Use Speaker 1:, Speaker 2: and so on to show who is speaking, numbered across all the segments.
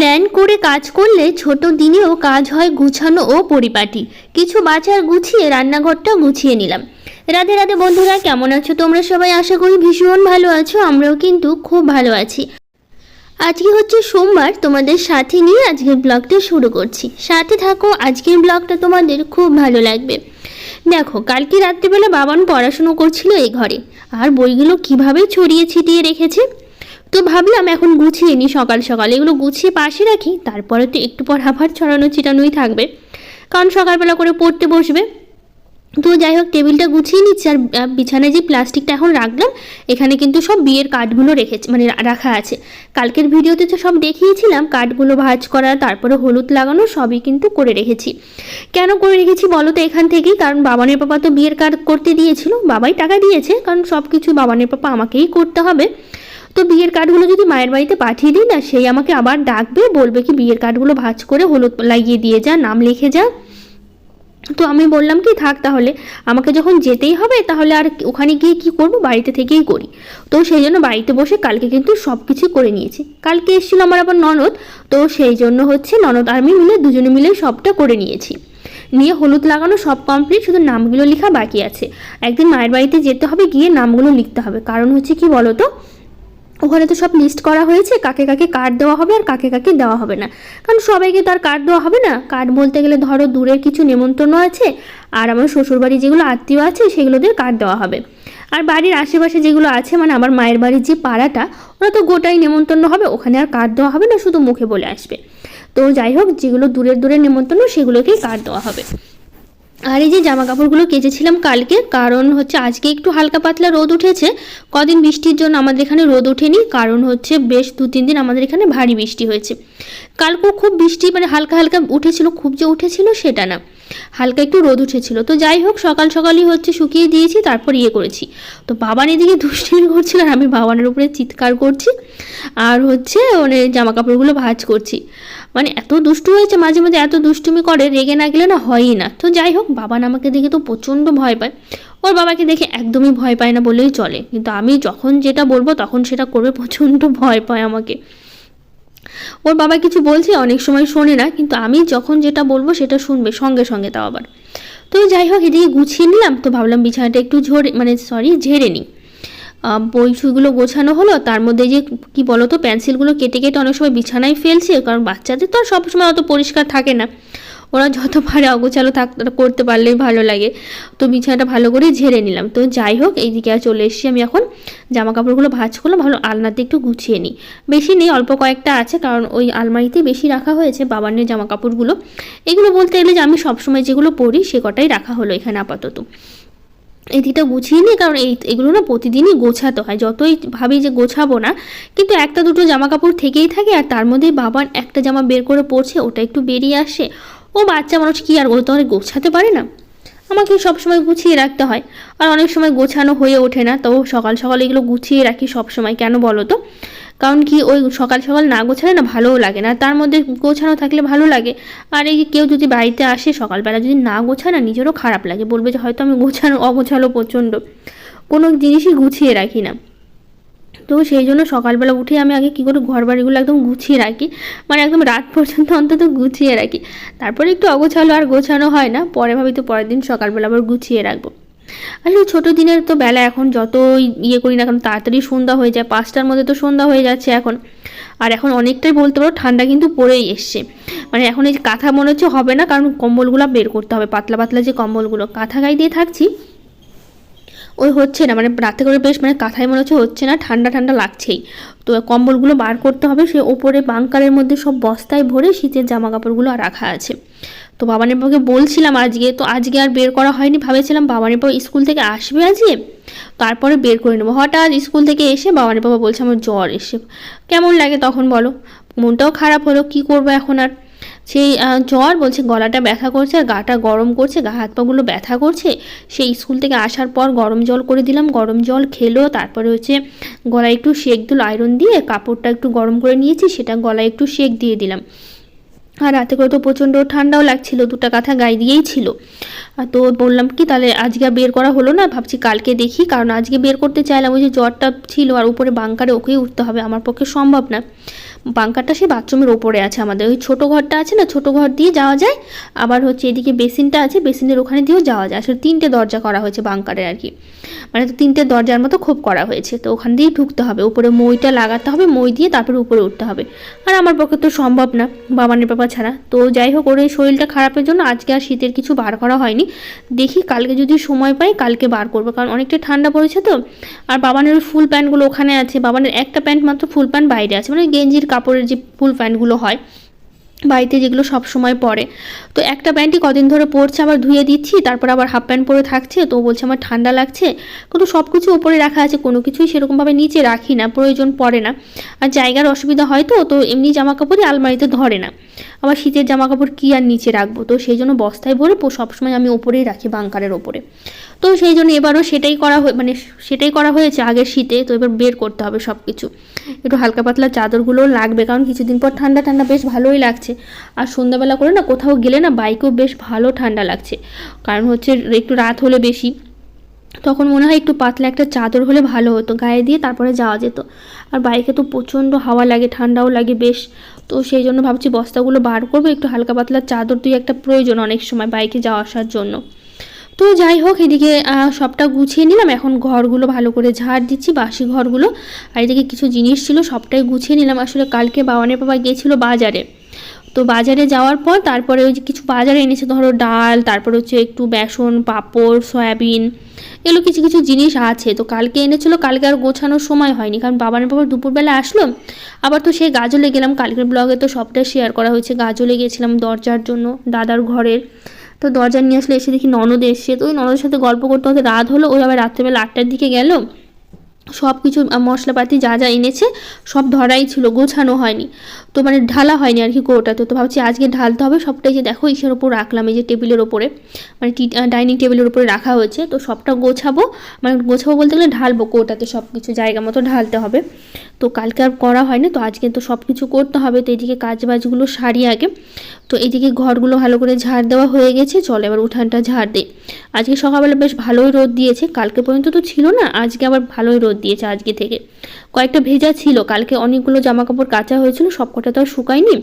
Speaker 1: Plan করে কাজ করলে ছোট দিনেও কাজ হয় গুছানো ও পরিপাটি। কিছু বাজার গুছিয়ে রান্নাঘরটা গুছিয়ে নিলাম। রাধে রাধে বন্ধুরা, কেমন আছো তোমরা সবাই? আশা করি ভীষণ ভালো আছো, আমরাও কিন্তু খুব ভালো আছি। আজকে হচ্ছে সোমবার, তোমাদের সাথে নিয়ে আজকের ব্লগটা শুরু করছি। সাথে থাকো, আজকের ব্লগটা তোমাদের খুব ভালো লাগবে। দেখো, কালকে রাত্রিবেলা বাবান পড়াশুনো করছিল এই ঘরে। আর বইগুলো কীভাবে ছড়িয়ে ছিটিয়ে রেখেছে? তো ভাবলাম এখন গুছিয়ে নিই সকাল সকাল। এগুলো গুছিয়ে পাশে রাখি, তারপরে তো একটু পর আবার ছড়ানো ছিটানোই থাকবে। কারণ সকালবেলা করে পড়তে বসবে। তো যাই হোক, টেবিলটা গুছিয়ে নিচ্ছি আর বিছানায় যে প্লাস্টিকটা এখন রাখলাম, এখানে কিন্তু সব বিয়ের কার্ডগুলো রেখেছে মানে রাখা আছে। কালকের ভিডিওতে তো সব দেখিয়েছিলাম কার্ডগুলো ভাজ করা, তারপরে হলুদ লাগানো, সবই কিন্তু করে রেখেছি। কেন করে রেখেছি বলো তো এখান থেকেই? কারণ বাবানের পাপা তো বিয়ের কার্ড করতে দিয়েছিল, বাবাই টাকা দিয়েছে, কারণ সব কিছু বাবানের পাপা আমাকেই করতে হবে। তো বিয়ের কার্ডগুলো যদি মায়ের বাড়িতে পাঠিয়ে দিই না, সেই আমাকে আবার ডাকবে, বলবে কি বিয়ের কার্ডগুলো ভাঁজ করে হলুদ লাগিয়ে দিয়ে যা, নাম লিখে যা। তো আমি বললাম কি, থাক তাহলে, আমাকে যখন যেতেই হবে, তাহলে আর ওখানে গিয়ে কি করব? বাড়িতে থেকেই করি। তো সেই জন্য বাড়িতে বসে কালকে কিন্তু সব কিছু করে নিয়েছি। কালকে এসেছিল আমার আবার ননদ, তো সেই জন্য হচ্ছে ননদ আর আমি মিলে দুজনে মিলে সবটা করে নিয়েছি। নিয়ে হলুদ লাগানো সব কমপ্লিট শুধু নামগুলো লেখা বাকি আছে। একদিন মায়ের বাড়িতে যেতে হবে, গিয়ে নামগুলো লিখতে হবে। কারণ হচ্ছে কি বলো তো ওখানে তো সব লিস্ট করা হয়েছে কাকে কাকে কার্ড দেওয়া হবে আর কাকে কাকে দেওয়া হবে না। কারণ সবাইকে তো আর কার্ড দেওয়া হবে না। কার্ড বলতে গেলে ধরো দূরের কিছু নেমন্তন্ন আছে আর আমার শ্বশুরবাড়ি যেগুলো আত্মীয় আছে সেগুলোদের কার্ড দেওয়া হবে। আর বাড়ির আশেপাশে যেগুলো আছে মানে আমার মায়ের বাড়ির যে পাড়াটা, ওরা তো গোটাই নেমন্তন্ন হবে, ওখানে আর কার্ড দেওয়া হবে না, শুধু মুখে বলে আসবে। তো যাই হোক, যেগুলো দূরের দূরের নেমন্তন্ন সেগুলোকেই কার্ড দেওয়া হবে। আর এই যে জামা কাপড়গুলো কেচেছিলাম কালকে, কারণ হচ্ছে আজকে একটু হালকা পাতলা রোদ উঠেছে। কদিন বৃষ্টির জন্য আমাদের এখানে রোদ ওঠেনি, কারণ হচ্ছে বেশ দু তিন দিন আমাদের এখানে ভারী বৃষ্টি হয়েছে। কালকেও খুব বৃষ্টি মানে হালকা হালকা উঠেছিল, খুব যে উঠেছিল সেটা না। হালকা একটু রোদ উঠেছিল। তো যাই হোক, সকাল সকালই হচ্ছে শুকিয়ে দিয়েছি, তারপর ইয়ে করেছি। তো বাবান এদিকে দুষ্টিমি করছিল আর আমি বাবানের উপরে চিৎকার করছি আর হচ্ছে মানে জামা কাপড়গুলো ভাজ করছি। মানে এত দুষ্টু হয়েছে, মাঝে মাঝে এত দুষ্টুমি করে, রেগে না গেলে না হয়ই না। তো যাই হোক, বাবান আমাকে দেখে তো প্রচণ্ড ভয় পায়। ওর বাবাকে দেখে একদমই ভয় পায় না বলেই চলে। কিন্তু আমি যখন যেটা বলব, তখন সেটা করবে প্রচণ্ড ভয় পায় আমাকে। ওর বাবা কিছু বলছে, অনেক সময় শোনে না, কিন্তু আমি যখন যেটা বলব সেটা শুনবে, সঙ্গে সঙ্গে তাও আবার। তো যাই হোক, এদিকে গুছিয়ে নিলাম, তো ভাবলাম বিছানাটা একটু ঝরে মানে সরি ঝেড়ে নিই। বই সুইগুলো গোছানো হলো, তার মধ্যে যে কি বলতো পেন্সিলগুলো কেটে কেটে অনেক সময় বিছানায় ফেলছে, কারণ বাচ্চাদের তো আর সবসময় অত পরিষ্কার থাকে না। ওরা যত পারে অগোছালো থাক, করতে পারলেই ভালো লাগে। তো বিছানাটা ভালো করে ঝেড়ে নিলাম। তো যাই হোক, এইদিকে আর চলে এসেছি আমি এখন। জামা কাপড়গুলো ভাঁজ করলাম, ভালো আলনাতে একটু গুছিয়ে নিই। বেশি নেই, অল্প কয়েকটা আছে, কারণ ওই আলমারিতে বেশি রাখা হয়েছে বাবানের জামা কাপড়গুলো এগুলো বলতে গেলে যে আমি সবসময় যেগুলো পরি, সে কটাই রাখা হলো এখানে আপাতত। এই দিকটা গুছিয়ে নিই, কারণ এই, এগুলো না প্রতিদিনই গোছাতে হয়। যতই ভাবি যে গোছাবো না, কিন্তু একটা দুটো জামা কাপড় থেকেই থাকে, আর তার মধ্যে বাবার একটা জামা বের করে পড়ছে ওটা একটু বেরিয়ে আসে। ও বাচ্চা মানুষ কি আর ও তো গোছাতে পারে না। আমাকে সবসময় গুছিয়ে রাখতে হয়। আর অনেক সময় গোছানো হয়ে ওঠে না। তো সকাল সকাল এগুলো গুছিয়ে রাখি সবসময় কেন বলো তো? কারণ কি ওই সকাল সকাল না গোছালে না ভালোও লাগে না। তার মধ্যে গোছানো থাকলে ভালো লাগে। আর এই কেউ যদি বাড়িতে আসে সকালবেলা যদি না গোছায় না, নিজেরও খারাপ লাগে। বলবে যে হয়তো আমি গোছানো, অগোছালো প্রচণ্ড। কোনো জিনিসই গুছিয়ে রাখি না। তো সেই জন্য সকালবেলা উঠে আমি আগে কী করে ঘর বাড়িগুলো একদম গুছিয়ে রাখি। মানে একদম রাত পর্যন্ত অন্তত গুছিয়ে রাখি। তারপরে একটু অগোছালো আর গোছানো হয় না, পরে ভাবি তো পরের দিন সকালবেলা আবার গুছিয়ে রাখব। আসলে ছোটো দিনের তো বেলা এখন যত ইয়ে করি না কেন, তাড়াতাড়ি সন্ধ্যা হয়ে যায়, পাঁচটার মধ্যে তো সন্ধ্যা হয়ে যাচ্ছে এখন। আর এখন অনেকটাই বলতে পারো ঠান্ডা কিন্তু পড়েই এসছে। মানে এখন এই কাঁথা মনে হচ্ছে হবে না, কারণ কম্বলগুলো বের করতে হবে, পাতলা পাতলা যে কম্বলগুলো। কাঁথা গায়ে দিয়ে থাকছি ওই হচ্ছে না মানে রাতে করে বেশ মানে কাঁথায় মনে হচ্ছে হচ্ছে না, ঠান্ডা ঠান্ডা লাগছেই। তো কম্বলগুলো বার করতে হবে, সে ওপরে বাংকারের মধ্যে সব বস্তায় ভরে শীতের জামা কাপড়গুলো রাখা আছে। তো বাবানের বাবাকে বলছিলাম আজকে, তো আজকে আর বের করা হয়নি, ভেবেছিলাম বাবানের বাবা স্কুল থেকে আসবে আজকে, তারপরে বের করে নেব। হঠাৎ স্কুল থেকে এসে বাবানের বাবা বলছে, আমার জ্বর এসে, কেমন লাগে? তখন বলো, মনটাও খারাপ হলো, কি করব এখন আর? সেই জ্বর বলছে গলাটা ব্যথা করছে আর গাটা গরম করছে, গা, হাত পাগুলো ব্যথা করছে। সেই স্কুল থেকে আসার পর গরম জল করে দিলাম, গরম জল খেলো, তারপরে হচ্ছে গলায় একটু শেক দিল আয়রন দিয়ে কাপড়টা একটু গরম করে নিয়েছি, সেটা গলায় একটু শেক দিয়ে দিলাম। আর রাতে করে তো প্রচণ্ড ঠান্ডাও লাগছিল, দুটো কাঁথা গায়ে দিয়েই ছিল। তো বললাম কি, তাহলে আজকে বের করা হলো না, ভাবছি কালকে দেখি, কারণ আজকে বের করতে চাইলাম, ওই যে জ্বরটা ছিল আর উপরে বাংকারে ওকেই উঠতে হবে, আমার পক্ষে সম্ভব না। বাংকারটা সেই বাথরুমের ওপরে আছে আমাদের। ওই ছোটো ঘরটা আছে না, ছোটো ঘর দিয়ে যাওয়া যায়। আবার হচ্ছে এদিকে বেসিনটা আছে, বেসিনের ওখানে দিয়েও যাওয়া যায়। আসলে তিনটে দরজা করা হয়েছে বাংকারের আর কি। মানে তো তিনটে দরজার মতো খুব করা হয়েছে। তো ওখান দিয়েই ঢুকতে হবে। উপরে মইটা লাগাতে হবে, মই দিয়ে তারপরে উপরে উঠতে হবে। আর আমার পক্ষে তো সম্ভব না, বাবানের বাবা ছাড়া। তো যাই হোক, ওর এই শরীরটা খারাপের জন্য আজকে আর শীতের কিছু বার করা হয়নি। দেখি কালকে যদি সময় পাই, কালকে বার করব। কারণ অনেকটা ঠান্ডা পড়েছে তো। আর বাবানের ফুল প্যান্টগুলো ওখানে আছে। বাবানের একটা প্যান্ট মাত্র ফুল প্যান্ট বাইরে আছে। মানে গেঞ্জির কাপড়ের যে ফুল প্যান্টগুলো হয়, বাড়িতে যেগুলো সব সময় পরে। তো একটা প্যান্টই কদিন ধরে পরছে, আবার ধুয়ে দিচ্ছি, তারপর আবার হাফ প্যান্ট পরে থাকছে, তো বলছে আমার ঠান্ডা লাগছে। কিন্তু সব কিছু ওপরে রাখা আছে, কোনো কিছুই সেরকমভাবে নিচে রাখি না, প্রয়োজন পড়ে না। আর জায়গার অসুবিধা হয় তো তো এমনি জামা কাপড়ই আলমারিতে ধরে না। আবার শীতের জামা কাপড় কী আর নিচে রাখব? তো সেই জন্য বস্তায় ভরে সবসময় আমি ওপরেই রাখি বাংকারের ওপরে। তো সেই জন্য এবারও সেটাই করা হয়ে মানে সেটাই করা হয়েছে আগের শীতে। তো এবার বের করতে হবে সব কিছু একটু হালকা পাতলা চাদরগুলোও লাগবে, কারণ কিছুদিন পর ঠান্ডা ঠান্ডা বেশ ভালোই লাগছে। আর সন্ধ্যাবেলা করে না কোথাও গেলে না বাইকেও বেশ ভালো ঠান্ডা লাগছে। কারণ হচ্ছে একটু রাত হলে বেশি। তখন মনে হয় একটু পাতলা একটা চাদর হলে ভালো হতো। গায়ে দিয়ে তারপরে যাওয়া যেত। আর বাইকে তো প্রচণ্ড হাওয়া লাগে, ঠান্ডাও লাগে বেশ। তো সেই জন্য ভাবছি বস্তাগুলো বার করব, একটু হালকা পাতলা চাদর দুই একটা প্রয়োজন অনেক সময় বাইকে যাওয়া আসার জন্য। তো যাই হোক, এদিকে সবটা গুছিয়ে নিলাম। এখন ঘরগুলো ভালো করে ঝাড় দিচ্ছি, বাসি ঘরগুলো। আর এদিকে কিছু জিনিস ছিল, সবটাই গুছিয়ে নিলাম। আসলে কালকে বাবানের বাবা গিয়েছিল বাজারে। তো বাজারে যাওয়ার পর তারপরে ওই যে কিছু বাজারে এনেছে, ধরো ডাল, তারপর হচ্ছে একটু বেসন, পাঁপড়, সয়াবিন, এগুলো কিছু কিছু জিনিস আছে। তো কালকে এনেছিল, কালকে আর গোছানোর সময় হয়নি। কারণ বাবার বাবার দুপুরবেলা আসলো, আবার তো সেই গাজলে গেলাম। কালকের ব্লগে তো সবটা শেয়ার করা হয়েছে। গাজলে গেছিলাম দরজার জন্য, দাদার ঘরের। তো দরজা নিয়ে আসলে এসে দেখি ননদ এসছে। তো ওই ননদের সাথে গল্প করতে হতে রাত হলো ওই আবার রাত্রেবেলা আটটার দিকে গেল। সব কিছু মশলাপাতি যা যা এনেছে, সব ধরাই ছিল, গোছানো হয়নি। তো মানে ঢালা হয়নি আর কি কোটাতে তো ভাবছি আজকে ঢালতে হবে, সবটাই যে দেখো ইসের ওপর রাখলাম, এই যে টেবিলের ওপরে। মানে ডাইনিং টেবিলের উপরে রাখা হয়েছে। তো সবটা গোছাবো। মানে গোছাবো বলতে গেলে ঢালবো কোটাতে সব কিছু জায়গা মতো ঢালতে হবে। তো কালকে আর করা হয়নি, তো আজকে তো সব কিছু করতে হবে। তো এদিকে কাজ বাজগুলো সারি আগে। তো এদিকে ঘরগুলো ভালো করে ঝাড় দেওয়া হয়ে গেছে। চলে এবার উঠানটা ঝাড় দে আজকে সকালবেলা বেশ ভালোই রোদ দিয়েছে। কালকে পর্যন্ত তো ছিল না, আজকে আবার ভালোই রোদ দিয়েছে আজকে থেকে। কয়েকটা ভেজা ছিল, কালকে অনেকগুলো জামা কাপড় কাঁচা হয়েছিল সব কটা তো আর শুকায়নি।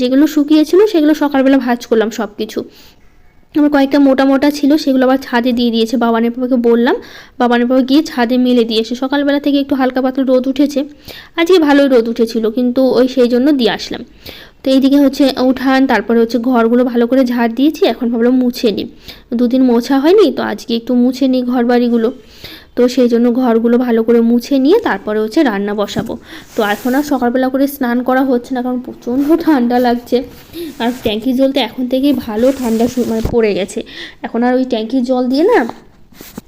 Speaker 1: যেগুলো শুকিয়েছিল সেগুলো সকালবেলা ভাজ করলাম সব কিছু আমার কয়েকটা মোটা মোটা ছিল, সেগুলো আবার ছাদে দিয়ে দিয়েছে। বাবানের বাবাকে বললাম, বাবানের বাবা গিয়ে ছাদে মেলে দিয়েছে। সকালবেলা থেকে একটু হালকা পাতলা রোদ উঠেছে। আজকে ভালোই রোদ উঠেছিল, কিন্তু ওই সেই জন্য দিয়ে আসলাম। তো এইদিকে হচ্ছে উঠান, তারপরে হচ্ছে ঘরগুলো ভালো করে ঝাড় দিয়েছি, এখন ভাবলাম মুছে নিই। দুদিন মোছা হয়নি, তো আজকে একটু মুছে নিই ঘর বাড়িগুলো তো সেই জন্য ঘরগুলো ভালো করে মুছে নিয়ে তারপরে হচ্ছে রান্না বসাবো। তো এখন আর সকালবেলা করে স্নান করা হচ্ছে না, কারণ প্রচণ্ড ঠান্ডা লাগছে। আর ট্যাঙ্কির জল তো এখন থেকেই ভালো ঠান্ডা মানে পড়ে গেছে। এখন আর ওই ট্যাঙ্কির জল দিয়ে না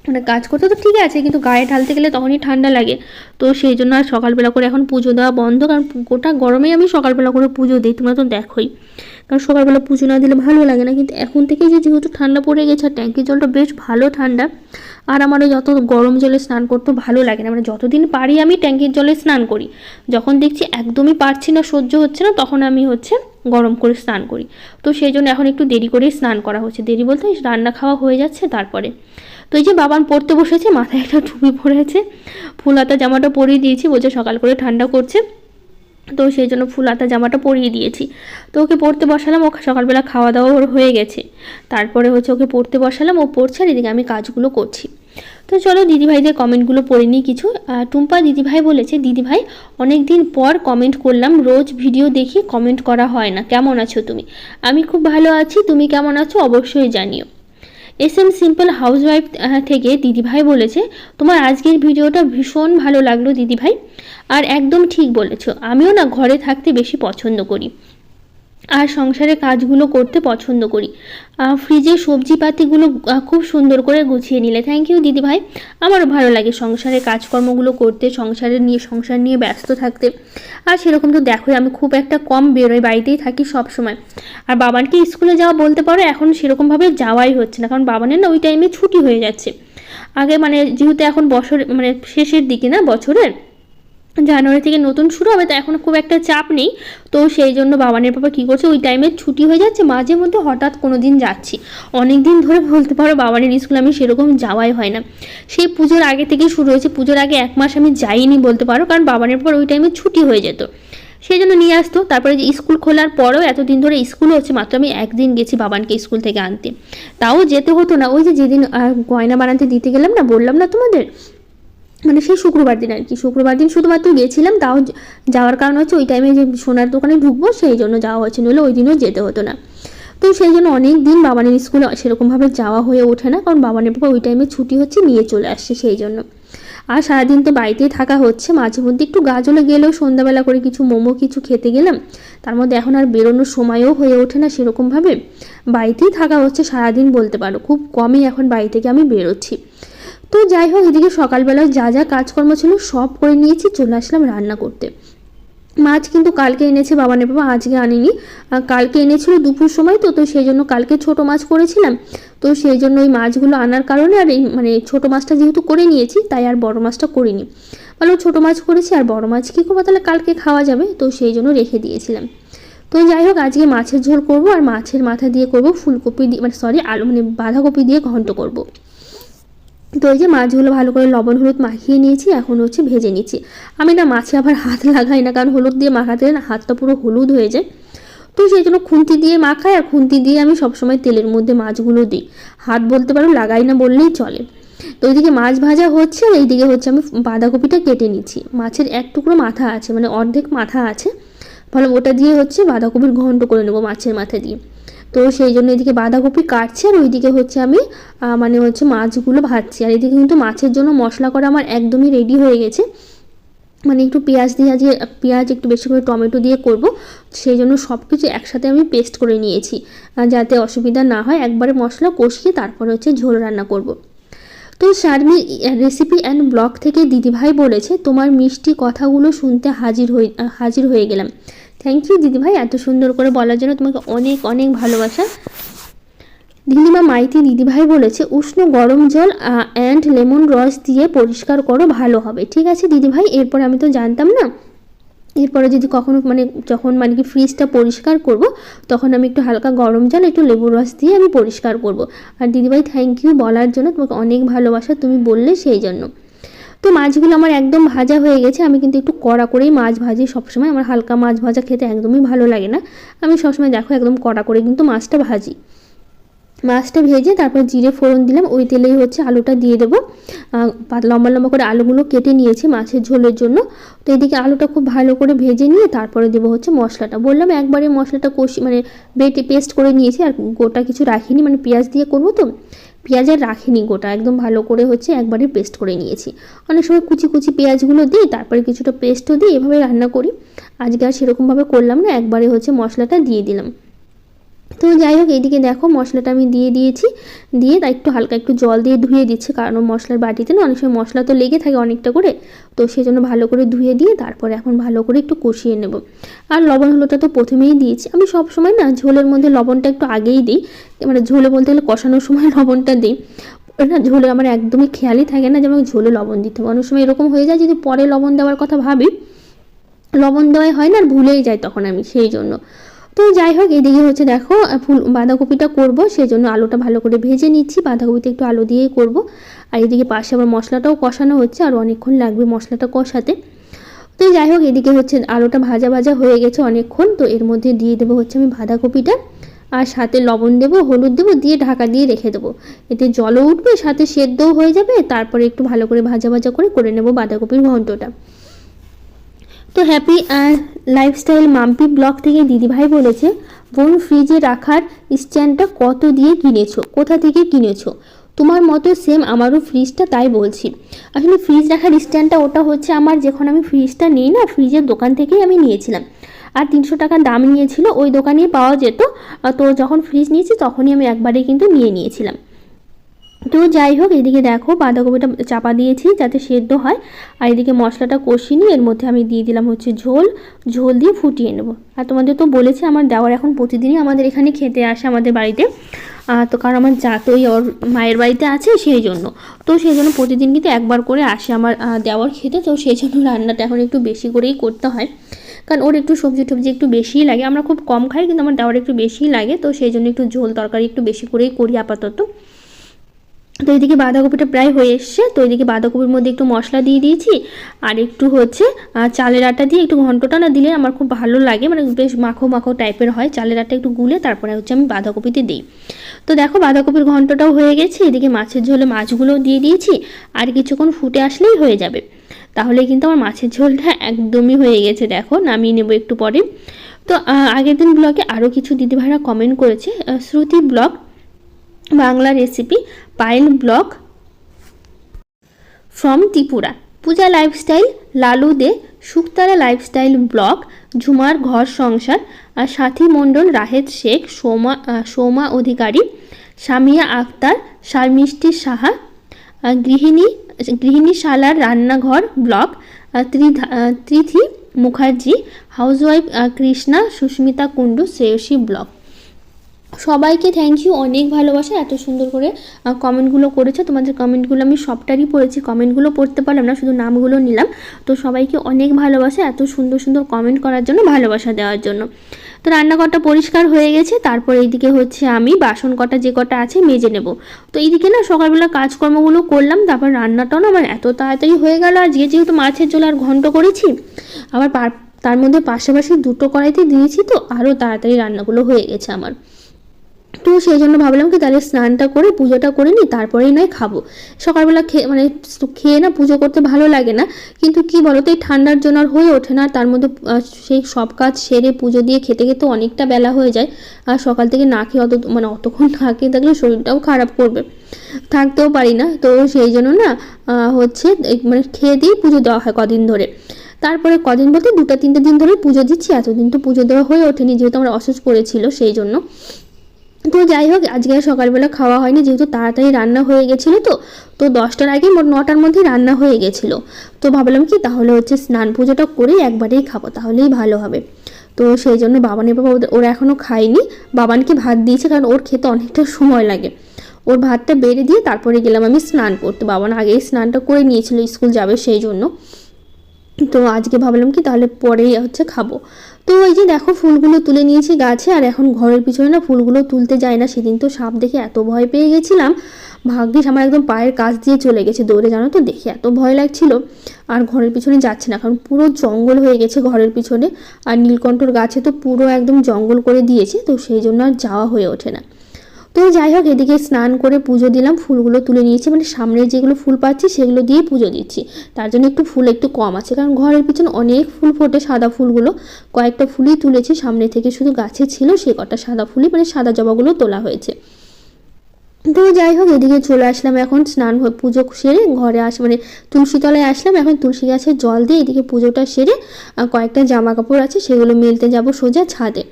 Speaker 1: মানে কাজ করতে তো ঠিক আছে, কিন্তু গায়ে ঢালতে গেলে তখনই ঠান্ডা লাগে। তো সেই জন্য আর সকালবেলা করে এখন পুজো দেওয়া বন্ধ, কারণ গোটা গরমেই আমি সকালবেলা করে পুজো দিই, তোমরা তো দেখোই। কারণ সকালবেলা পুজো না দিলে ভালো লাগে না, কিন্তু এখন থেকেই যে যেহেতু ঠান্ডা পড়ে গেছে আর ট্যাঙ্কির জলটা বেশ ভালো ঠান্ডা আর আমার যত গরম জলে স্নান করতে ভালো লাগে না। মানে যতদিন পারি আমি ট্যাঙ্কির জলে স্নান করি। যখন দেখছি একদমই পারছি না, সহ্য হচ্ছে না, তখন আমি হচ্ছে গরম করে স্নান করি। তো সেই জন্য এখন একটু দেরি করেই স্নান করা হচ্ছে। দেরি বলতে রান্না খাওয়া হয়ে যাচ্ছে তারপরে। তো এই যে বাবান পড়তে বসেছে, মাথায় একটা টুপি পরেছে ফুল হাতা জামাটা পরিয়ে দিয়েছি, বলছে সকাল করে ঠান্ডা করছে। তো সেই জন্য ফুল হাতা জামাটা পরিয়ে দিয়েছি। তো ওকে পড়তে বসালাম ও সকালবেলা খাওয়া দাওয়া ওর হয়ে গেছে। তারপরে হচ্ছে ওকে পড়তে বসালাম, ও পড়ছে আর এদিকে আমি কাজগুলো করছি। তো চলো দিদিভাইদের কমেন্টগুলো পড়ে নিই কিছু। টুম্পা দিদিভাই বলেছে, দিদিভাই অনেক দিন পর কমেন্ট করলাম, রোজ ভিডিও দেখি কমেন্ট করা হয় না। কেমন আছো তুমি? আমি খুব ভালো আছি, তুমি কেমন আছো অবশ্যই জানিও। এস এম সিম্পল হাউসওয়াইফ থেকে দিদিভাই বলেছে, তোমার আজকের ভিডিওটা ভীষণ ভালো লাগল দিদিভাই। আর একদম ঠিক বলেছ, আমিও না ঘরে থাকতে বেশি পছন্দ করি। আর সংসারের কাজগুলো করতে পছন্দ করি। ফ্রিজে সবজিপাতিগুলো খুব সুন্দর করে গুছিয়ে নিলে। থ্যাংক ইউ দিদি ভাই আমারও ভালো লাগে সংসারের কাজকর্মগুলো করতে সংসারের নিয়ে, সংসার নিয়ে ব্যস্ত থাকতে। আর সেরকম তো দেখোই, আমি খুব একটা কম বেরোই, বাড়িতেই থাকি সব সময় আর বাবানকে স্কুলে যাওয়া বলতে পারো, এখন সেরকমভাবে যাওয়াই হচ্ছে না। কারণ বাবানের না ওই টাইমে ছুটি হয়ে যাচ্ছে। আগে মানে যেহেতু এখন বছর মানে শেষের দিকে না বছরের জানুয়ারি থেকে নতুন শুরু হবে, তো এখন খুব একটা চাপ নেই। তো সেই জন্য বাবানের বাবা কী করছে, ওই টাইমে ছুটি হয়ে যাচ্ছে, মাঝে মধ্যে হঠাৎ কোনো দিন যাচ্ছি। অনেক দিন ধরে বলতে পারো বাবানের স্কুলে আমি সেরকম যাওয়াই হয় না। সেই পুজোর আগে থেকে শুরু হয়েছে, পুজোর আগে এক মাস আমি যাইনি বলতে পারো, কারণ বাবানের পর ওই টাইমে ছুটি হয়ে যেত। সেই জন্য নিয়ে আসতো, তারপরে যে স্কুল খোলার পরেও এতদিন ধরে স্কুল হচ্ছে, মাত্র আমি একদিন গেছি বাবানকে স্কুল থেকে আনতে। তাও যেতে হতো না, ওই যে যেদিন গয়না বানাতে দিতে গেলাম না, বললাম না তোমাদের? মানে সেই শুক্রবার দিন আর কি। শুক্রবার দিন শুধুমাত্র গিয়েছিলাম, তাও যাওয়ার কারণ হচ্ছে ওই টাইমে যে সোনার দোকানে ঢুকবো, সেই জন্য যাওয়া হচ্ছে নইলে ওই দিনও যেতে হতো না। তো সেই জন্য অনেক দিন বাবানের স্কুলে সেরকমভাবে যাওয়া হয়ে ওঠে না, কারণ বাবানের বাবা ওই টাইমে ছুটি হচ্ছে, নিয়ে চলে আসছে সেই জন্য। আর সারাদিন তো বাড়িতেই থাকা হচ্ছে, মাঝে মধ্যে একটু গাজলে গেলেও সন্ধ্যাবেলা করে কিছু মোমো, কিছু খেতে গেলাম। তার মধ্যে এখন আর বেরোনোর সময়ও হয়ে ওঠে না সেরকমভাবে। বাড়িতেই থাকা হচ্ছে সারাদিন বলতে পারো, খুব কমই এখন বাড়ি থেকে আমি বেরোচ্ছি। তো যাই হোক, এদিকে সকালবেলা যা যা কাজকর্ম ছিল সব করে নিয়েছি, চলে আসলাম রান্না করতে। মাছ কিন্তু কালকে এনেছে বাবানের বাবা, আজকে আনেনি। কালকে এনেছিল দুপুর সময় তো তো সেই জন্য কালকে ছোট মাছ করেছিলাম। তো সেই জন্য ওই মাছগুলো আনার কারণে আর এই মানে ছোট মাছটা যেহেতু করে নিয়েছি, তাই আর বড় মাছটা করিনি। বললাম ছোট মাছ করেছি আর বড় মাছ কী করব? তাহলে কালকে খাওয়া যাবে, তো সেই জন্য রেখে দিয়েছিলাম। তো যাই হোক, আজকে মাছের ঝোল করব আর মাছের মাথা দিয়ে করব ফুলকপি দিয়ে মানে সরি আলু মানে বাঁধাকপি দিয়ে ঘন্ট করব। তো এই যে মাছগুলো ভালো করে লবণ, হলুদ মাখিয়ে নিয়েছি, এখন হচ্ছে ভেজে নিচ্ছি। আমি না মাছে আবার হাত লাগাই না, কারণ হলুদ দিয়ে মাখাতে না হাতটা পুরো হলুদ হয়ে যায়। তো সেই জন্য খুন্তি দিয়ে মাখাই, আর খুন্তি দিয়ে আমি সবসময় তেলের মধ্যে মাছগুলো দিই। হাত বলতে পারো লাগাই না বললেই চলে। তো ওইদিকে মাছ ভাজা হচ্ছে, আর এইদিকে হচ্ছে আমি বাঁধাকপিটা কেটে নিচ্ছি। মাছের এক টুকরো মাথা আছে মানে অর্ধেক মাথা আছে। ফলে ওটা দিয়ে হচ্ছে বাঁধাকপির ঘন্ট করে নেব মাছের মাথা দিয়ে। তো সেই জন্য এদিকে বাঁধাকপি কাটছি আর ওইদিকে হচ্ছে আমি মানে হচ্ছে মাছগুলো ভাজছি। আর এদিকে কিন্তু মাছের জন্য মশলা করা আমার একদমই রেডি হয়ে গেছে। মানে একটু পেঁয়াজ দিয়ে আজকে, পেঁয়াজ একটু বেশি করে টমেটো দিয়ে করব। সেই জন্য সব কিছু একসাথে আমি পেস্ট করে নিয়েছি যাতে অসুবিধা না হয়। একবারে মশলা কষিয়ে তারপরে হচ্ছে ঝোল রান্না করব। তো শারমির রেসিপি অ্যান্ড ব্লগ থেকে দিদিভাই বলেছে, তোমার মিষ্টি কথাগুলো শুনতে হাজির হয়ে হাজির হয়ে গেলাম। থ্যাংক ইউ দিদিভাই এত সুন্দর করে বলার জন্য তোমাকে অনেক অনেক ভালোবাসা। নীলিমা মাইতি দিদিভাই বলেছে, উষ্ণ গরম জল অ্যান্ড লেমন রস দিয়ে পরিষ্কার করো, ভালো হবে। ঠিক আছে দিদিভাই এরপর আমি তো জানতাম না। এরপরে যদি কখনো মানে যখন মানে কি ফ্রিজটা পরিষ্কার করব, তখন আমি একটু হালকা গরম জল, একটু লেবু রস দিয়ে আমি পরিষ্কার করব। আর দিদিভাই থ্যাংক ইউ বলার জন্য তোমাকে অনেক ভালোবাসা, তুমি বললে সেই জন্য। তো মাছগুলো আমার একদম ভাজা হয়ে গেছে। আমি কিন্তু একটু কড়া করেই মাছ ভাজি। সবসময় আমার হালকা মাছ ভাজা খেতে একদমই ভালো লাগে না। আমি সবসময় দেখো একদম কড়া করে কিন্তু মাছটা ভাজি। মাছটা ভেজে তারপর জিরে ফোড়ন দিলাম। ওই তেলেই হচ্ছে আলুটা দিয়ে দেবো। লম্বা লম্বা করে আলুগুলো কেটে নিয়েছি মাছের ঝোলের জন্য। তো এদিকে আলুটা খুব ভালো করে ভেজে নিয়ে তারপরে দেবো হচ্ছে মশলাটা। বললাম একবারে মশলাটা কষি মানে বেটে পেস্ট করে নিয়েছি আর গোটা কিছু রাখিনি। মানে পেঁয়াজ দিয়ে করব তো। পেঁয়াজ আর রাখিনি গোটা, একদম ভালো করে হচ্ছে একবারে পেস্ট করে নিয়েছি। অনেক সময় কুচি কুচি পেঁয়াজগুলো দিই, তারপরে কিছুটা পেস্টও দিই, এভাবে রান্না করি। আজকে আর সেরকমভাবে করলাম না, একবারে হচ্ছে মশলাটা দিয়ে দিলাম। তো যাই হোক, এইদিকে দেখো মশলাটা আমি দিয়ে দিয়েছি। দিয়ে তা একটু হালকা একটু জল দিয়ে ধুয়ে দিচ্ছি, কারণ মশলার বাটিতে না অনেক সময় মশলা তো লেগে থাকে অনেকটা করে। তো সেজন্য ভালো করে ধুয়ে দিয়ে তারপরে এখন ভালো করে একটু কষিয়ে নেব। আর লবণ হলুদটা তো প্রথমেই দিয়েছি। আমি সব সময় না ঝোলের মধ্যে লবণটা একটু আগেই দিই। মানে ঝোলে বলতে গেলে কষানোর সময় লবণটা দিই। না ঝোলে আমার একদমই খেয়ালই থাকে না যে আমাকে ঝোলে লবণ দিতে হবে। অনেক সময় এরকম হয়ে যায় যদি পরে লবণ দেওয়ার কথা ভাবি, লবণ দেওয়াই হয় না আর ভুলেই যায় তখন আমি, সেই জন্য। তো যাই হোক, এদিকে হচ্ছে দেখো, ফুল বাঁধাকপিটা করব সেই জন্য আলুটা ভালো করে ভেজে নিচ্ছি। বাঁধাকপিতে একটু আলু দিয়েই করব। আর এদিকে পাশে আবার মশলাটাও কষানো হচ্ছে, আর অনেকক্ষণ লাগবে মশলাটা কষাতে। তো যাই হোক, এদিকে হচ্ছে আলুটা ভাজা ভাজা হয়ে গেছে অনেকক্ষণ, তো এর মধ্যে দিয়ে দেবো হচ্ছে আমি বাঁধাকপিটা। আর সাথে লবণ দেবো, হলুদ দেবো, দিয়ে ঢাকা দিয়ে রেখে দেবো। এতে জলও উঠবে, সাথে সেদ্ধও হয়ে যাবে, তারপরে একটু ভালো করে ভাজা ভাজা করে করে নেব বাঁধাকপির ঘন্টটা। তো হ্যাপি লাইফস্টাইল মাম্পি ব্লগ থেকে দিদিভাই বলেছে, বোন ফ্রিজে রাখার স্ট্যান্ডটা কত দিয়ে কিনেছো? কোথা থেকে কিনেছো? তোমার মতো সেম আমারও ফ্রিজটা তাই বলছি। আসলে ফ্রিজ রাখার স্ট্যান্ডটা ওটা হচ্ছে আমার যখন আমি ফ্রিজটা নিই না ফ্রিজের দোকান থেকেই আমি নিয়েছিলাম। আর তিনশো টাকা দাম নিয়েছিল, ওই দোকানেই পাওয়া যেত। তো যখন ফ্রিজ নিয়েছি, তখনই আমি একবারে কিন্তু নিয়ে নিয়েছিলাম। তো যাই হোক, এদিকে দেখো বাঁধাকপিটা চাপা দিয়েছি যাতে সেদ্ধ হয়। আর এদিকে মশলাটা কষিয়ে নিয়ে এর মধ্যে আমি দিয়ে দিলাম হচ্ছে ঝোল। ঝোল দিয়ে ফুটিয়ে নেব। আর তোমাদের তো বলেছি, আমার দেওয়ার এখন প্রতিদিনই আমাদের এখানে খেতে আসে আমাদের বাড়িতে। তো কারণ আমার যা ওই ওর মায়ের বাড়িতে আছে সেই জন্য। তো সেই জন্য প্রতিদিন কিন্তু একবার করে আসে আমার দেওয়ার খেতে। তো সেই জন্য রান্নাটা এখন একটু বেশি করেই করতে হয়। কারণ ওর একটু সবজি টবজি একটু বেশিই লাগে। আমরা খুব কম খাই, কিন্তু আমার দেওয়ার একটু বেশিই লাগে। তো সেই জন্য একটু ঝোল তরকারি একটু বেশি করেই করি আপাতত। তো এদিকে বাঁধাকপিটা প্রায় হয়ে এসছে। তো এদিকে বাঁধাকপির মধ্যে একটু মশলা দিয়ে দিয়েছি। আর একটু হচ্ছে চালের আটা দিয়ে একটু ঘন্টটা না দিলে আমার খুব ভালো লাগে। মানে বেশ মাখো মাখো টাইপের হয়। চালের আটা একটু গুলে তারপরে হচ্ছে আমি বাঁধাকপিতে দিই। তো দেখো বাঁধাকপির ঘন্টটাও হয়ে গেছে। এদিকে মাছের ঝোলে মাছগুলোও দিয়ে দিয়েছি। আর কিছুক্ষণ ফুটে আসলেই হয়ে যাবে। তাহলে কিন্তু আমার মাছের ঝোলটা একদমই হয়ে গেছে। দেখো নামিয়ে নেব একটু পরে। তো আগের দিন ব্লগে আরও কিছু দিদিভাইরা কমেন্ট করেছে। Shruti blog. Bangla recipe Payel blog from Tripura Puja lifestyle Lalu De Shuktara lifestyle blog ঝুমার ঘর সংসার আর সাথী মণ্ডল রাহেদ শেখ সোমা সোমা অধিকারী সামিয়া আক্তার শারমিষ্টি সাহা গৃহিণী গৃহিণী শালার রান্নাঘর আহ, ত্রিধা ত্রিথি মুখার্জি হাউসওয়াইফ কৃষ্ণা সুস্মিতা কুণ্ডু শ্রেয়সী ব্লগ সবাইকে থ্যাংক ইউ অনেক ভালোবাসা, এত সুন্দর করে কমেন্টগুলো করেছ। তোমাদের কমেন্টগুলো আমি সবটারই পড়েছি। কমেন্টগুলো পড়তে পারলাম না, শুধু নামগুলো নিলাম। তো সবাইকে অনেক ভালোবাসা, এত সুন্দর সুন্দর কমেন্ট করার জন্য, ভালোবাসা দেওয়ার জন্য। তো রান্নাঘরটা পরিষ্কার হয়ে গেছে। তারপর এইদিকে হচ্ছে আমি বাসন কটা, যে কটা আছে মেজে নেব। তো এইদিকে না সকালবেলা কাজকর্মগুলো করলাম, তারপর রান্নাটাও না আমার এত তাড়াতাড়ি হয়ে গেল। আজকে যেহেতু মাছের ঝোল আর ঘন্ট করেছি, আবার তার মধ্যে পাশাপাশি দুটো কড়াইতে দিয়েছি, তো আরও তাড়াতাড়ি রান্নাগুলো হয়ে গেছে আমার। তো সেই জন্য ভাবলাম কি তাহলে স্নানটা করে পুজোটা করে নিই, তারপরেই নয় খাব। সকালবেলা খেয়ে মানে খেয়ে না পুজো করতে ভালো লাগে না, কিন্তু কি বলো তো এই ঠান্ডার জন্য আর হয়ে ওঠে না তার মধ্যে সেই সব কাজ সেরে পুজো দিয়ে খেতে খেতে অনেকটা বেলা হয়ে যায়, আর সকাল থেকে না খেয়ে অত মানে অতক্ষণ না খেয়ে থাকলে শরীরটাও খারাপ করবে। থাকতেও পারি না, তো সেই জন্য না হচ্ছে মানে খেয়ে দিয়েই পুজো দেওয়া হয় কদিন ধরে। তারপরে কদিন বলতে দুটো তিনটে দিন ধরে পুজো দিচ্ছি, এতদিন তো পুজো দেওয়া হয়ে ওঠেনি, যেহেতু আমার অসুস্থ পড়েছিল সেই জন্য। তো যাই হোক, আজকে সকালবেলা খাওয়া হয়নি, যেহেতু তাড়াতাড়ি রান্না হয়ে গেছিল তো তো দশটার আগে মোট নটার মধ্যে রান্না হয়ে গেছিল। তো ভাবলাম কি, তাহলে হচ্ছে স্নান পুজোটা করেই একবারেই খাব, তাহলেই ভালো হবে। তো সেই জন্য বাবানের বাবা ওদের- ওরা এখনও খায়নি। বাবানকে ভাত দিয়েছে, কারণ ওর খেতে অনেকটা সময় লাগে। ওর ভাতটা বেড়ে দিয়ে তারপরে গেলাম আমি স্নান করতে। বাবান আগেই স্নানটা করে নিয়েছিল, স্কুল যাবে সেই জন্য। তো আজকে ভাবলাম কি, তাহলে পরেই হচ্ছে খাব। তো ওই যে দেখো, ফুলগুলো তুলে নিয়েছি গাছে, আর এখন ঘরের পিছনে না ফুলগুলো তুলতে যায় না। সেদিন তো সাপ দেখে এত ভয় পেয়ে গেছিলাম। ভাগ্যিস আমার একদম পায়ের কাছ দিয়ে চলে গেছে দৌড়ে, জানো তো? দেখে এত ভয় লাগছিল। আর ঘরের পিছনে যাচ্ছে না, কারণ পুরো জঙ্গল হয়ে গেছে ঘরের পিছনে। আর নীলকণ্ঠর গাছে তো পুরো একদম জঙ্গল করে দিয়েছে, তো সেই জন্য আর যাওয়া হয়ে ওঠে না। তো যাই হোক, এদিকে স্নান করে পুজো দিলাম, ফুলগুলো তুলে নিয়েছি মানে সামনে যেগুলো ফুল পাচ্ছি সেগুলো দিয়ে পুজো দিচ্ছি। তার জন্য একটু ফুল একটু কম আছে, কারণ ঘরের পিছনে অনেক ফুল ফোটে সাদা ফুলগুলো। কয়েকটা ফুলই তুলেছি, সামনে থেকে শুধু গাছে ছিল সে কটা সাদা ফুলই মানে সাদা জবাগুলো তোলা হয়েছে। তো যাই হোক, এদিকে চলে আসলাম এখন স্নান পুজো সেরে, ঘরে আস মানে তুলসী তলায় আসলাম, এখন তুলসী গাছে জল দিয়ে এদিকে পুজোটা সেরে কয়েকটা জামা কাপড় আছে, সেগুলো মেলতে যাব সোজা ছাদে।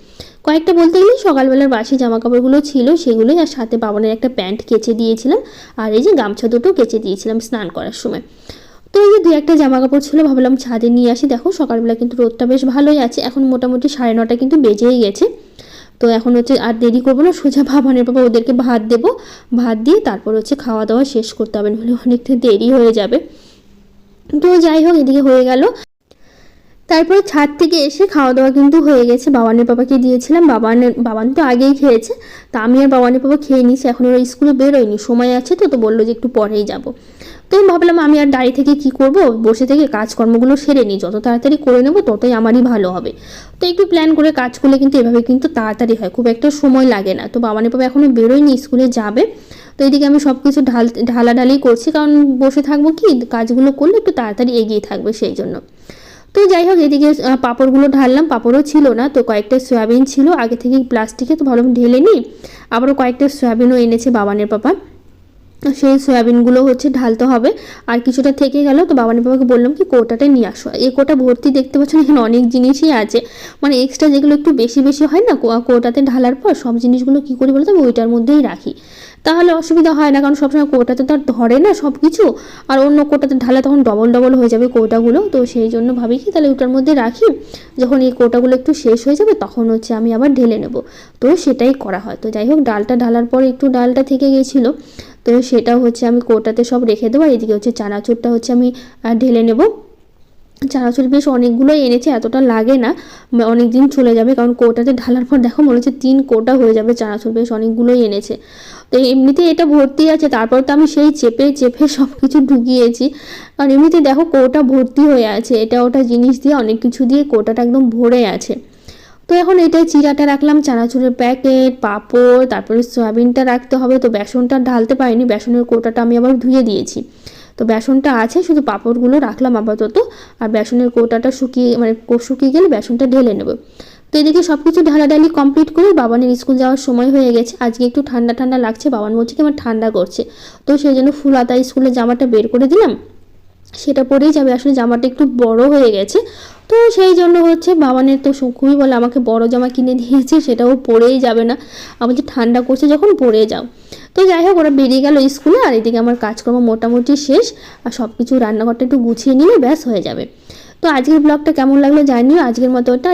Speaker 1: কয়েকটা বলতে গেলে সকালবেলার বাসি জামা কাপড়গুলো ছিল সেগুলোই আর সাথে বাবানের একটা প্যান্ট কেচে দিয়েছিলাম আর এই যে গামছা দুটো কেচে দিয়েছিলাম স্নান করার সময়। তো এই যে দু একটা জামা কাপড় ছিল, ভাবলাম ছাদে নিয়ে আসি। দেখো, সকালবেলা কিন্তু রোদটা বেশ ভালোই আছে। এখন মোটামুটি সাড়ে নটা কিন্তু বেজেই গেছে। তো এখন হচ্ছে আর দেরি করব না, সোজা ভাবানের বাবা ওদেরকে ভাত দেবো। ভাত দিয়ে তারপর হচ্ছে খাওয়া দাওয়া শেষ করতে হবে, নাহলে অনেকটা দেরি হয়ে যাবে। তো যাই হোক, এদিকে হয়ে গেল। তারপরে ছাদ থেকে এসে খাওয়া দাওয়া কিন্তু হয়ে গেছে। বাবানের বাবাকে দিয়েছিলাম। বাবানের, বাবান তো আগেই খেয়েছে। তা আমি আর বাবানের বাবা খেয়ে নিয়েছি। এখন ওরা স্কুলে বেরোয়নি। সময় আছে তো তো বলল যে একটু পরেই যাব। তো আমি ভাবলাম, আমি আর দাঁড়িয়ে থেকে কি করব? বসে থেকে কাজকর্মগুলো সেরে নিই। যত তাড়াতাড়ি করে নেব, ততই আমারই ভালো হবে। তো একটু প্ল্যান করে কাজ করলে কিন্তু এভাবে কিন্তু তাড়াতাড়ি হয়। খুব একটা সময় লাগে না। তো বাবানের বাবা এখনও বেরোয়নি, স্কুলে যাবে। তো এদিকে আমি সব কিছু ঢাল, ঢালাঢালি করছি। কারণ বসে থাকব কি? কাজগুলো করলে একটু তাড়াতাড়ি এগিয়ে থাকবে সেই জন্য। তো যাই হোক, এদিকে পাপড়গুলো ঢাললাম। পাঁপড়ও ছিল না, তো কয়েকটা সয়াবিন ছিল। আগে থেকেই প্লাস্টিকে তো ভালো ঢেলে নিই। আবারও কয়েকটা সয়াবিনও এনেছে বাবানের পাপা। সেই সয়াবিনগুলো হচ্ছে ঢালতে হবে। আর কিছুটা থেকে গেল তো বাবানের বাবাকে বললাম কি কোটাটা নিয়ে আসো। এই কোটা ভর্তি দেখতে পাচ্ছ না এখানে অনেক জিনিসই আছে। মানে এক্সট্রা যেগুলো একটু বেশি বেশি হয় না কোটাতে ঢালার পর সব জিনিসগুলো কী করি বলতো আমি ওইটার মধ্যেই রাখি। তাহলে অসুবিধা হয় না, কারণ সবসময় কোটাতে তো আর ধরে না সব কিছু আর অন্য কোটাতে ঢালা তখন ডবল ডবল হয়ে যাবে কোটাগুলো। তো সেই জন্য ভাবি কি তাহলে ওটার মধ্যে রাখি। যখন এই কোটাগুলো একটু শেষ হয়ে যাবে তখন হচ্ছে আমি আবার ঢেলে নেব। তো সেটাই করা হয়। তো যাই হোক, ডালটা ঢালার পর একটু ডালটা থেকে গেছিল। তো সেটা হচ্ছে আমি কোটাতে সব রেখে দেবো এদিকে হচ্ছে চানাচুরটা হচ্ছে আমি ঢেলে নেব। চানাচুর বেশ অনেকগুলোই এনেছে, এতটা লাগে না অনেক দিন চলে যাবে, কারণ কোটাতে ঢালার পর দেখো মনে হচ্ছে তিন কোটা হয়ে যাবে চানাচুর, বেশ অনেকগুলোই এনেছে। তো এমনিতে এটা ভর্তি আছে, তারপর তো আমি সেই চেপে চেপে সব কিছু ঢুকিয়েছি। কারণ এমনিতে দেখো কোটা ভর্তি হয়ে আছে, এটা ওটা জিনিস দিয়ে অনেক কিছু দিয়ে কোটাটা একদম ভরে আছে। তো এখন এটাই চিরাটা রাখলাম, চানাচুরের প্যাকেট পাঁপড়, তারপরে সয়াবিনটা রাখতে হবে। তো বেসনটা ঢালতে পারিনি, বেসনের কোটাটা আমি আবার ধুয়ে দিয়েছি। তো বেসনটা আছে, শুধু পাঁপড়গুলো রাখলাম আপাতত। আর বেসনের কোটাটা শুকিয়ে মানে শুকিয়ে গেলে বেসনটা ঢেলে নেব। তো এদিকে সব কিছু ঢালাঢালি কমপ্লিট করে বাবানের স্কুল যাওয়ার সময় হয়ে গেছে। আজকে একটু ঠান্ডা ঠান্ডা লাগছে, বাবান বলছে কি আমার ঠান্ডা করছে। তো সেই জন্য ফুল হাতা স্কুলের জামাটা বের করে দিলাম। সেটা পরেই যাবে আসলে জামাটা একটু বড় হয়ে গেছে। তো সেই জন্য হচ্ছে বাবানের তো খুবই বলে আমাকে বড় জামা কিনে দিয়েছে, সেটাও পরেই যাবে না। আমার যে ঠান্ডা করছে, যখন পরে যাও। তো যাই হোক, ওরা বেরিয়ে গেল স্কুলে, আর এদিকে আমার কাজকর্ম মোটামুটি শেষ, আর সব কিছু রান্নাঘরটা একটু গুছিয়ে নিলে ব্যাস হয়ে যাবে। তো আজকের ব্লগটা কেমন লাগল জানিও, আজকের মতো টাটা।